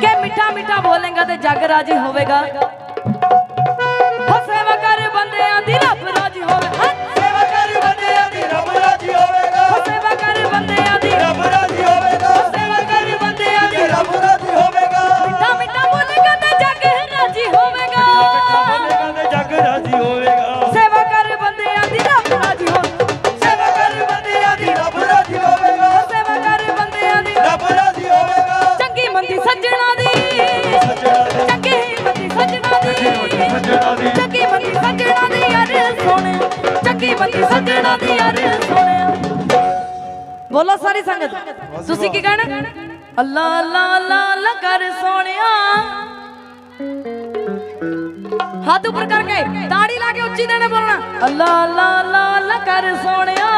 ਕਿ ਮਿੱਠਾ ਮਿੱਠਾ ਬੋਲੇਗਾ ਤੇ ਜੱਗ ਰਾਜੀ ਹੋਵੇਗਾ। ਹੋ ਸੇਵਾ ਕਰ ਬੰਦਿਆਂ ਦੀ ਰੱਬ ਸਾਰੀ ਸੰਗਤ। ਤੁਸੀਂ ਕੀ ਕਹਿਣਾ ਅੱਲਾ ਅੱਲਾ ਅੱਲਾ ਅੱਲਾ ਕਰ ਸੋਹਣਿਆ। ਹੱਥ ਉੱਪਰ ਕਰਕੇ ਤਾੜੀ ਲਾ ਕੇ ਉੱਚੀ ਦੇਣੇ ਬੋਲਣਾ। ਅੱਲਾ ਅੱਲਾ ਅੱਲਾ ਅੱਲਾ ਕਰ ਸੋਹਣਿਆ।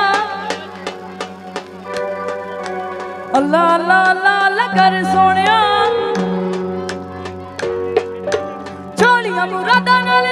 ਅੱਲਾ ਅੱਲਾ ਅੱਲਾ ਅੱਲਾ ਕਰ ਸੋਹਣਿਆ। ਛੋਲੀਆਂ ਮੁਰਾਦਾਂ ਨਾਲ।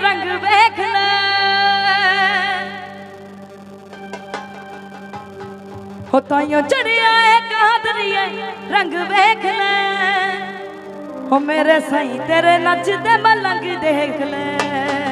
ਰੰਗ ਹੋ ਤਾਈਓ ਚੜਿਆ ਏ ਕਾਦਰੀਆ ਰੰਗ ਵੇਖ ਲੈ। ਓ ਮੇਰੇ ਸਾਈਂ ਤੇਰੇ ਨੱਚਦੇ ਮਲੰਗ ਦੇਖ ਲੈ।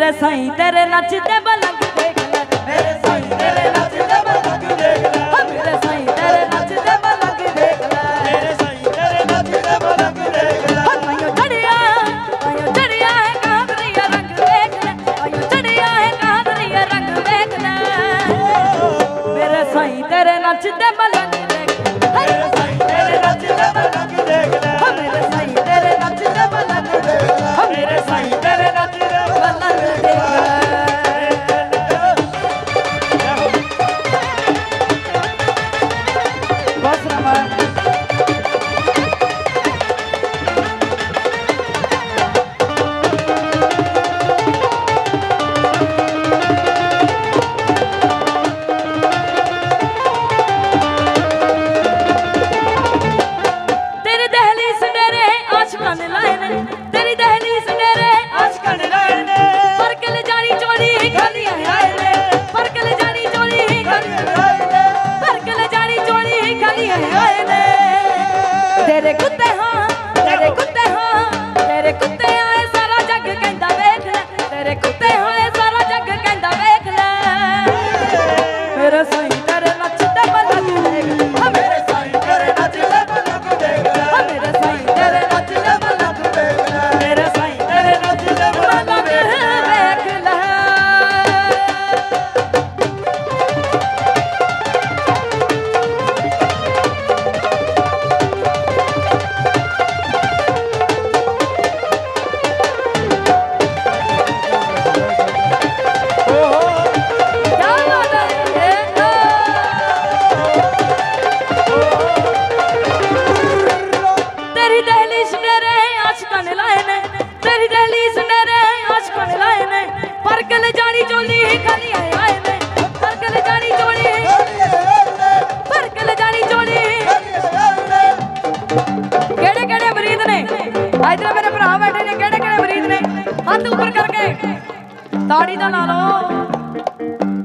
রে সাইতের নাচতে ਧੜਕਣ ਉੱਪਰ ਕਰਕੇ। ਤਾੜੀ ਦਾ ਲਾ ਲਓ।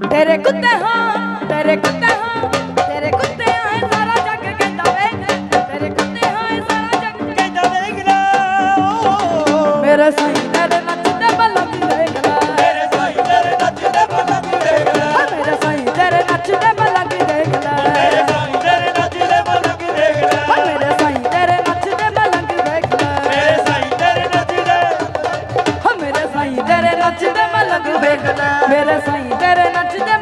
ਤੇਰੇ ਕੁੱਤੇ ਹਾਂ ਤੇਰੇ ਕੁੱਤੇ ਹਾਂ ਤੇਰੇ ਕੁੱਤੇ ਆਏ ਸਾਰਾ ਜੱਗ ਕਹਿੰਦਾ ਵੇ ਤੇਰੇ ਕੁੱਤੇ ਆਏ ਸਾਰਾ ਜੱਗ ਕਹਿੰਦਾ ਵੇਖ। ਲੈ। ਮੇਰੇ ਸਾਈਂ ਤੇਰੇ ਨੱਚਦੇ ਮਲੰਗ ਵੇਖ ਲੈ ਮੇਰੇ ਸਾਈਂ ਤੇਰੇ ਨੱਚਦੇ